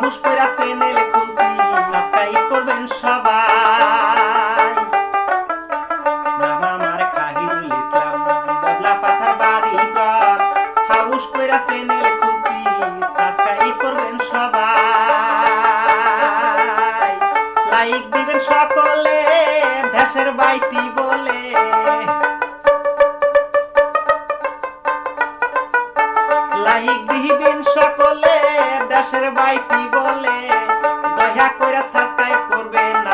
হুশ কইরা চ্যানেল খুলছি সাবস্ক্রাইব করবেন সবাই। করবেন সবাই। লাইক দিবেন সকলে, দেশের বাইটি বলে। মাইক দিবেন সকলে দেশের বাইটি বলে দয়া করে সাবস্ক্রাইব করবেন না।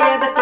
yeah,